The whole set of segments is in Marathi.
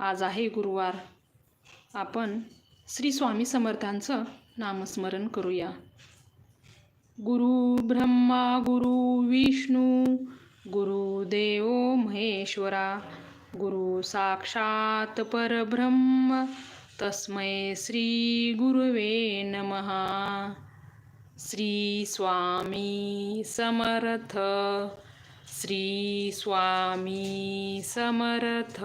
आज आहे गुरुवार. आपण श्री स्वामी समर्थांचं नामस्मरण करूया. गुरु ब्रह्मा गुरु विष्णू गुरुदेव महेश्वरा गुरु साक्षात परब्रह्म तस्मै श्री गुरुवे नमहा श्री स्वामी समर्थ श्री स्वामी समर्थ.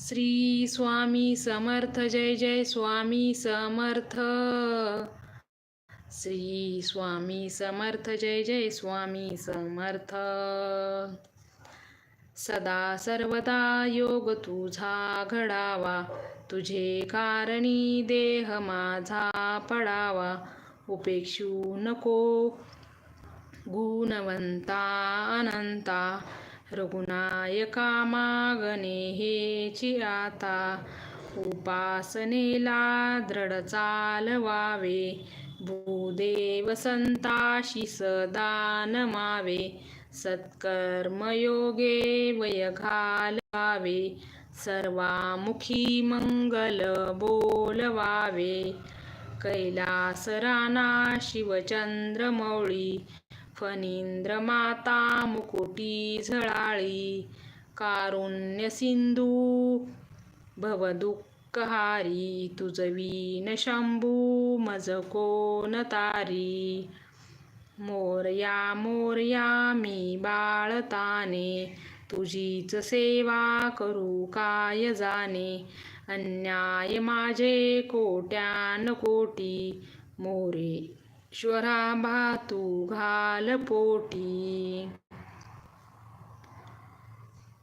श्री स्वामी समर्थ जय जय स्वामी समर्थ. श्री स्वामी समर्थ जय जय स्वामी समर्थ. सदा सर्वदा योग तुझा घडावा तुझे कारणी देह माझा पडावा. उपेक्षू नको गुणवंता अनंता रघुनायका मागणे हेची आता उपासनेला दृढ चालवावे. भूदेव संताशी सदा नमावे. सत्कर्मयोगे वय घालवावे. सर्वामुखी मंगल बोलवावे. कैलास राणा शिवचंद्रमौळी फणींद्र माता मुकुटी झळाळी कारुण्य सिंधू भवदुःखहारी तुझवीन शंभू मज कोण तारी मोरया मोरया मी बाळताने तुझीच सेवा करू काय जाणे? अन्याय माझे कोट्यान कोटी श्वरा भातू घाल पोटी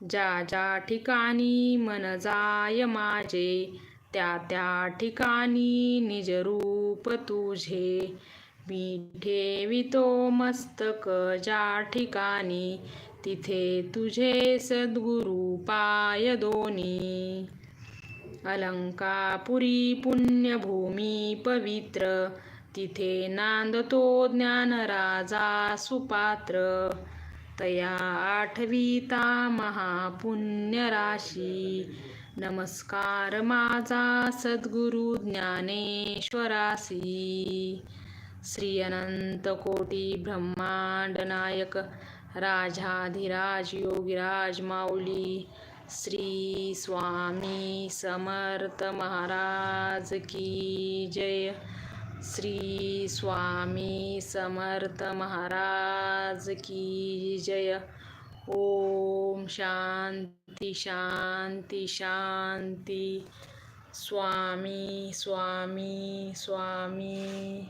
ज्या ज्या ठिकाणी मन जाय माझे त्या त्या ठिकाणी निजरूप तुझे. मी ठेवितो मस्तक ज्या ठिकाणी तिथे तुझे सद्गुरू पाय दोनी. अलंकापुरी पुण्यभूमी पवित्र तिथे नांदतो ज्ञान राजा सुपात्र. तया आठवीता महापुण्य राशी नमस्कार माझा सद्गुरु ज्ञानेश्वरासी. श्री अनंत कोटी ब्रह्मांड नायक राजाधिराज योगीराज माऊली. श्री स्वामी समर्थ महाराज की जय. श्री स्वामी समर्थ महाराज की जय। ओम शांती शांती शांती। स्वामी स्वामी स्वामी।